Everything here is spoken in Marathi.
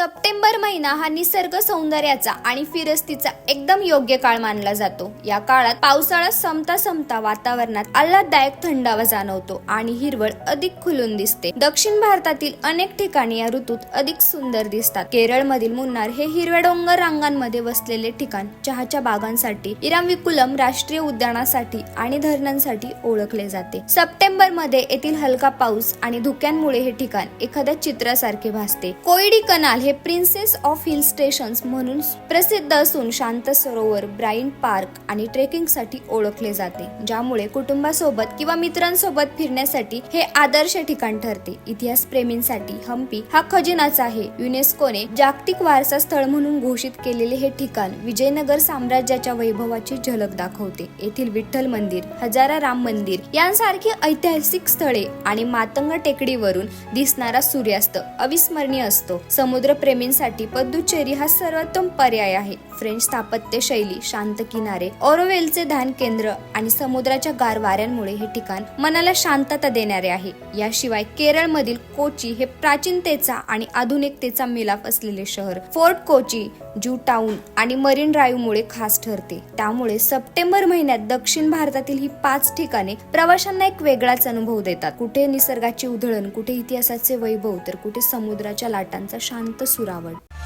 सप्टेंबर महिना हा निसर्ग सौंदर्याचा आणि फिरस्तीचा एकदम योग्य काळ मानला जातो. या काळात पावसाळा संपता संपता वातावरणात आल्हाददायक थंडावा जाणवतो आणि हिरवळ अधिक खुलून दिसते. दक्षिण भारतातील अनेक ठिकाणी या ऋतूत अधिक सुंदर दिसतात. केरळमधील मुन्नार हे हिरव्या डोंगर रांगांमध्ये वसलेले ठिकाण चहाच्या बागांसाठी इराविकुलम राष्ट्रीय उद्यानासाठी आणि धरणांसाठी ओळखले जाते. सप्टेंबरमध्ये येथील हलका पाऊस आणि धुक्यांमुळे हे ठिकाण एखाद्या चित्रासारखे भासते. कोयडी कनाल हे प्रिन्सेस ऑफ हिल स्टेशन्स म्हणून प्रसिद्ध असून शांत सरोवर ब्राईन पार्क आणि ट्रेकिंगसाठी ओळखले जाते ज्यामुळे कुटुंबासोबत किंवा मित्रांसोबत फिरण्यासाठी हे आदर्श ठिकाण ठरते. इतिहास प्रेमींसाठी हम्पी हा खजिनाच आहे. युनेस्कोने जागतिक वारसा स्थळ म्हणून घोषित केलेले हे ठिकाण विजयनगर साम्राज्याच्या वैभवाची झलक दाखवते. येथील विठ्ठल मंदिर हजारा राम मंदिर यांसारखी ऐतिहासिक स्थळे आणि मातंग टेकडीवरून दिसणारा सूर्यास्त अविस्मरणीय असतो. समुद्र प्रेमींसाठी पद्दुचेरी हा सर्वोत्तम पर्याय आहे. फ्रेंच स्थापत्य शैली शांत किनारे ओरोवेलचे ध्यान केंद्र आणि समुद्राच्या गार वाऱ्यांमुळे हे ठिकाण मनाला शांतता देणारे आहे. याशिवाय केरळमधील कोची हे प्राचीनतेचा आणि आधुनिकतेचा मिलाप असलेले शहर. फोर्ट कोची जू टाउन आणि मरीन ड्राईव्ह मुळे खास ठरते. त्यामुळे सप्टेंबर महिन्यात दक्षिण भारतातील ही पाच ठिकाणे प्रवाशांना एक वेगळाच अनुभव देतात. कुठे निसर्गाची उधळण कुठे इतिहासाचे वैभव तर कुठे समुद्राच्या लाटांचा शांत सुरावट